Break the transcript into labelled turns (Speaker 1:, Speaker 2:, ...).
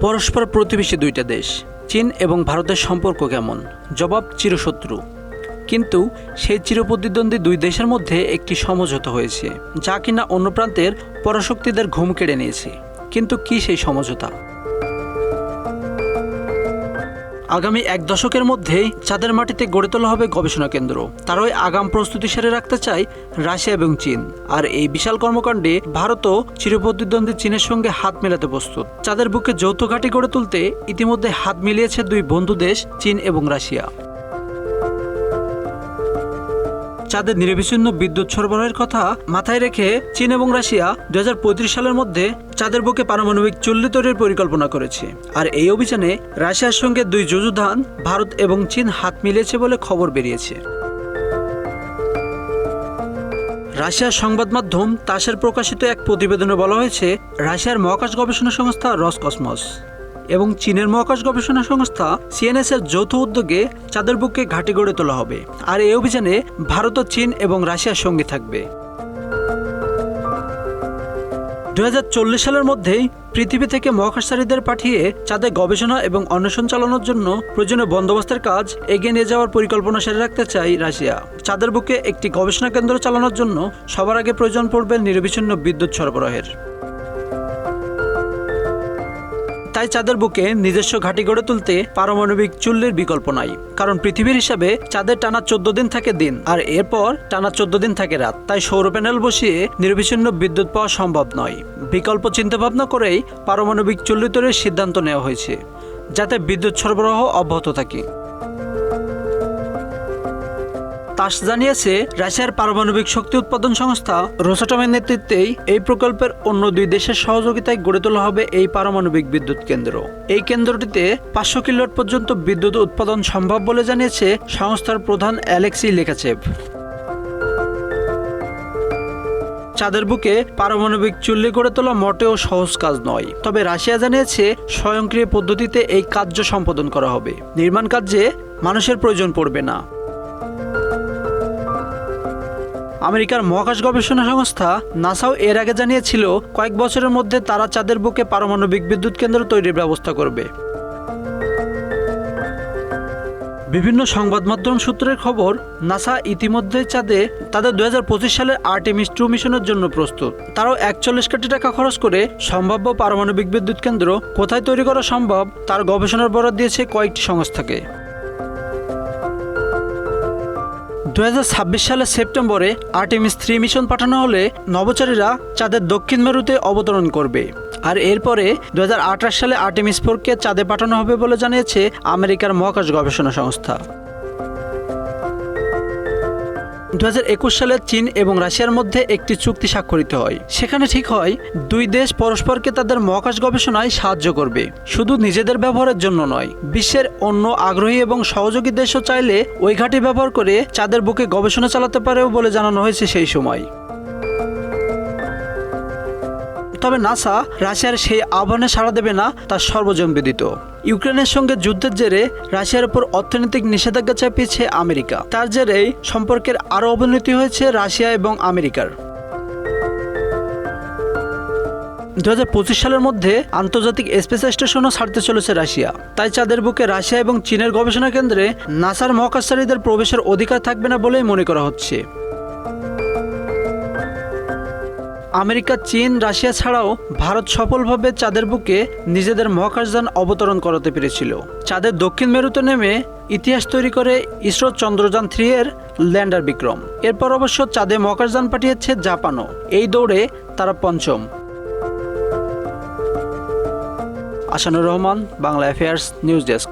Speaker 1: পরস্পর প্রতিবেশী দুইটা দেশ, চীন এবং ভারতের সম্পর্ক কেমন? জবাব চিরশত্রু। কিন্তু সেই চিরপ্রতিদ্বন্দ্বী দুই দেশের মধ্যে একটি সমঝোতা হয়েছে, যা কিনা অন্য প্রান্তের পরাশক্তিদের ঘুম কেড়ে নিয়েছে। কিন্তু কি সেই সমঝোতা? আগামী এক দশকের মধ্যেই চাঁদের মাটিতে গড়ে তোলা হবে গবেষণা কেন্দ্র। তারই আগাম প্রস্তুতি সেরে রাখতে চায় রাশিয়া এবং চীন। আর এই বিশাল কর্মকাণ্ডে ভারতও চিরপ্রতিদ্বন্দ্বী চীনের সঙ্গে হাত মেলাতে প্রস্তুত। চাঁদের বুকে যৌথ ঘাঁটি গড়ে তুলতে ইতিমধ্যে হাত মিলিয়েছে দুই বন্ধু দেশ, চীন এবং রাশিয়া। চাঁদের নিরবিচ্ছিন্ন বিদ্যুৎ সরবরাহের কথা মাথায় রেখে চীন এবং রাশিয়া দুই হাজার পঁয়ত্রিশ সালের মধ্যে চাঁদের বুকে পারমাণবিক চুল্লি তৈরির পরিকল্পনা করেছে। আর এই অভিযানে রাশিয়ার সঙ্গে দুই যুযুধান ভারত এবং চীন হাত মিলিয়েছে বলে খবর বেরিয়েছে। রাশিয়ার সংবাদ মাধ্যম তাসের প্রকাশিত এক প্রতিবেদনে বলা হয়েছে, রাশিয়ার মহাকাশ গবেষণা সংস্থা রসকসমস। এবং চীনের মহাকাশ গবেষণা সংস্থা সিএনএস এর যৌথ উদ্যোগে চাঁদের বুকে ঘাঁটি গড়ে তোলা হবে। আর এই অভিযানে ভারত ও চীন এবং রাশিয়ার সঙ্গে থাকবে। দু হাজার চল্লিশ সালের মধ্যেই পৃথিবী থেকে মহাকাশচারীদের পাঠিয়ে চাঁদে গবেষণা এবং অন্বেষণ চালানোর জন্য প্রয়োজনীয় বন্দোবস্তের কাজ এগিয়ে নিয়ে যাওয়ার পরিকল্পনা সেরে রাখতে চাই রাশিয়া। চাঁদের বুকে একটি গবেষণা কেন্দ্র চালানোর জন্য সবার আগে প্রয়োজন পড়বে নিরবিচ্ছিন্ন বিদ্যুৎ সরবরাহের। তাই চাঁদের বুকে নিজস্ব ঘাঁটি গড়ে তুলতে পারমাণবিক চুল্লির বিকল্প নাই। কারণ পৃথিবীর হিসাবে চাঁদের টানা চোদ্দ দিন থাকে দিন, আর এরপর টানা চোদ্দ দিন থাকে রাত। তাই সৌর প্যানেল বসিয়ে নির্বিচ্ছিন্ন বিদ্যুৎ পাওয়া সম্ভব নয়। বিকল্প চিন্তাভাবনা করেই পারমাণবিক চুল্লি তৈরির সিদ্ধান্ত নেওয়া হয়েছে, যাতে বিদ্যুৎ সরবরাহ অব্যাহত থাকে। তাস জানিয়েছে রাশিয়ার পারমাণবিক শক্তি উৎপাদন সংস্থা রোসাটমের নেতৃত্বেই এই প্রকল্পের অন্য দুই দেশের সহযোগিতায় গড়ে তোলা হবে এই পারমাণবিক বিদ্যুৎ কেন্দ্র। এই কেন্দ্রটিতে পাঁচশো কিলোট পর্যন্ত বিদ্যুৎ উৎপাদন সম্ভব বলে জানিয়েছে সংস্থার প্রধান অ্যালেক্সি লেখাচেভ। চাঁদের বুকে পারমাণবিক চুল্লি গড়ে তোলা মোটেও সহজ কাজ নয়। তবে রাশিয়া জানিয়েছে স্বয়ংক্রিয় পদ্ধতিতে এই কার্য সম্পাদন করা হবে। নির্মাণ কার্যে মানুষের প্রয়োজন পড়বে না। আমেরিকার মহাকাশ গবেষণা সংস্থা নাসাও এর আগে জানিয়েছিল, কয়েক বছরের মধ্যে তারা চাঁদের বুকে পারমাণবিক বিদ্যুৎ কেন্দ্র তৈরির ব্যবস্থা করবে। বিভিন্ন সংবাদ মাধ্যম সূত্রের খবর, নাসা ইতিমধ্যে চাঁদে তাদের দু হাজার পঁচিশ সালের আর্টেমিস টু মিশনের জন্য প্রস্তুত। তারাও একচল্লিশ কোটি টাকা খরচ করে সম্ভাব্য পারমাণবিক বিদ্যুৎ কেন্দ্র কোথায় তৈরি করা সম্ভব, তার গবেষণার বরাদ দিয়েছে কয়েকটি সংস্থাকে। দু হাজার ছাব্বিশ সালের সেপ্টেম্বরে আর্টেমিস থ্রি মিশন পাঠানো হলে নবচারীরা চাঁদের দক্ষিণ মেরুতে অবতরণ করবে। আর এরপরে দু হাজার আঠাশ সালে আর্টেমিস ফোরকে চাঁদে পাঠানো হবে বলে জানিয়েছে আমেরিকার মহাকাশ গবেষণা সংস্থা। দু হাজার একুশ সালে চীন এবং রাশিয়ার মধ্যে একটি চুক্তি স্বাক্ষরিত হয়। সেখানে ঠিক হয়, দুই দেশ পরস্পরকে তাদের মহাকাশ গবেষণায় সাহায্য করবে। শুধু নিজেদের ব্যবহারের জন্য নয়, বিশ্বের অন্য আগ্রহী এবং সহযোগী দেশও চাইলে ওই ঘাঁটি ব্যবহার করে চাঁদের বুকে গবেষণা চালাতে পারেও বলে জানানো হয়েছে সেই সময়। তবে নাসা রাশিয়ার সেই আহ্বানে সাড়া দেবে না, তা সর্বজন বিদিত ইউক্রেনের সঙ্গে যুদ্ধের জেরে রাশিয়ার উপর অর্থনৈতিক নিষেধাজ্ঞা চাপিয়েছে আমেরিকা। তার জেরেই সম্পর্কের আরও অবনতি হয়েছে রাশিয়া এবং আমেরিকার। দু হাজার পঁচিশ সালের মধ্যে আন্তর্জাতিক স্পেস স্টেশনও ছাড়তে চলেছে রাশিয়া। তাই চাঁদের বুকে রাশিয়া এবং চীনের গবেষণা কেন্দ্রে নাসার মহাকাশচারীদের প্রবেশের অধিকার থাকবে না বলেই মনে করা হচ্ছে। আমেরিকা, চীন, রাশিয়া ছাড়াও ভারত সফলভাবে চাঁদের বুকে নিজেদের মহাকাশযান অবতরণ করাতে পেরেছিল। চাঁদের দক্ষিণ মেরুতে নেমে ইতিহাস তৈরি করে ইসরো চন্দ্রযান থ্রি এর ল্যান্ডার বিক্রম। এরপর অবশ্য চাঁদে মহাকাশযান পাঠিয়েছে জাপানও। এই দৌড়ে তারা পঞ্চম। Asanur Rahman, Bangla affairs news desk.